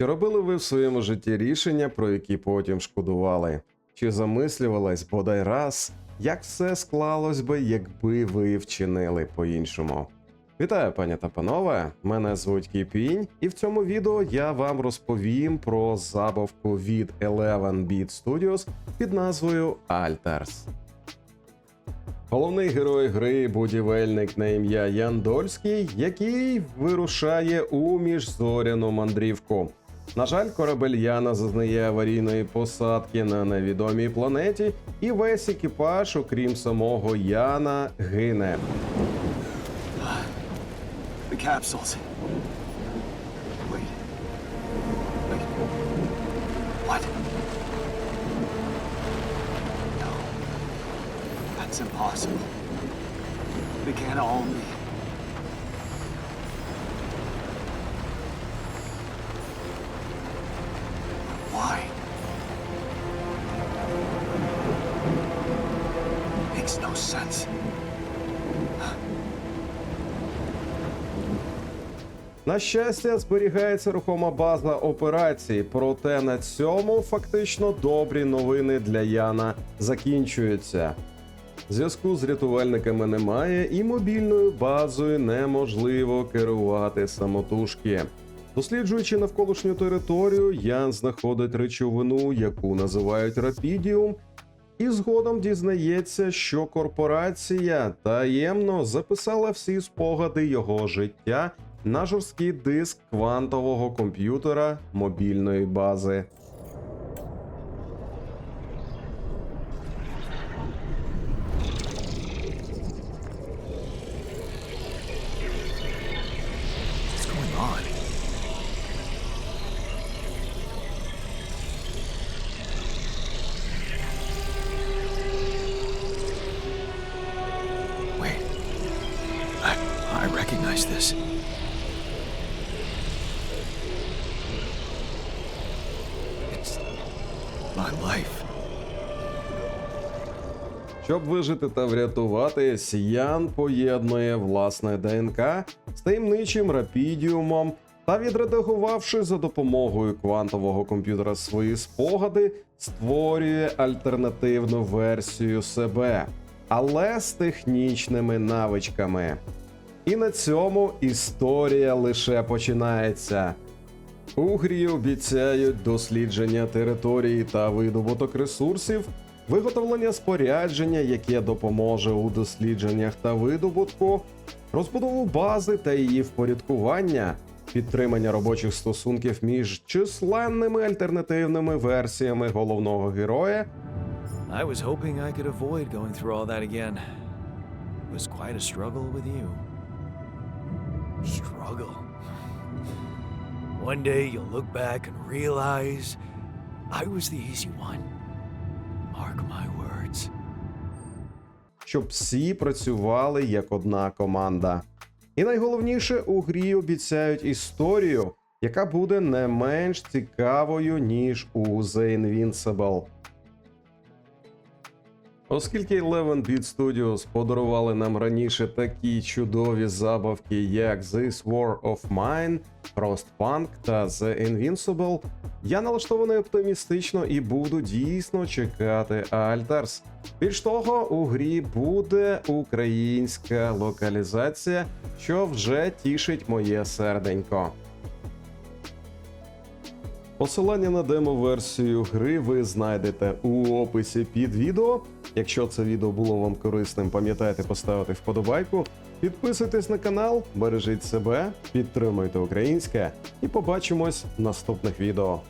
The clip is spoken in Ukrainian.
Чи робили ви в своєму житті рішення, про які потім шкодували? Чи замислювались бодай раз, як все склалось би, якби ви вчинили по-іншому? Вітаю, пані та панове! Мене звуть Кіпінь, і в цьому відео я вам розповім про забавку від 11-Bit Studios під назвою Alters. Головний герой гри будівельник на ім'я Ян Дольський, який вирушає у міжзоряну мандрівку. На жаль, корабель Яна зазнає аварійної посадки на невідомій планеті, і весь екіпаж, окрім самого Яна, гине. The capsules. Impossible. They can't all be. Makes no sense. На щастя, зберігається рухома база операції, проте на цьому фактично добрі новини для Яна закінчуються. Зв'язку з рятувальниками немає, і мобільною базою неможливо керувати самотужки. Досліджуючи навколишню територію, Ян знаходить речовину, яку називають рапідіум, і згодом дізнається, що корпорація таємно записала всі спогади його життя на жорсткий диск квантового комп'ютера мобільної бази. Recognize. It's my life. Щоб вижити та врятуватись, Ян поєднує власне ДНК з таємничим рапідіумом та відредагувавши за допомогою квантового комп'ютера свої спогади, створює альтернативну версію себе, але з технічними навичками. І на цьому історія лише починається. У грі обіцяють дослідження території та видобуток ресурсів, виготовлення спорядження, яке допоможе у дослідженнях та видобутку, розбудову бази та її впорядкування, підтримання робочих стосунків між численними альтернативними версіями головного героя I was hoping I could avoid going through all that again. It was quite a struggle with you. Struggle? One day you'll look back and realize I was the easy one. Mark my words. щоб всі працювали як одна команда. І найголовніше у грі обіцяють історію, яка буде не менш цікавою, ніж у The Invincible. Оскільки 11-Bit Studios подарували нам раніше такі чудові забавки, як This War of Mine, Frostpunk та The Invincible, я налаштований оптимістично і буду дійсно чекати Alters. Більш того, у грі буде українська локалізація, що вже тішить моє серденько. Посилання на демо-версію гри ви знайдете у описі під відео. Якщо це відео було вам корисним, пам'ятайте поставити вподобайку, підписуйтесь на канал, бережіть себе, підтримуйте українське і побачимось в наступних відео.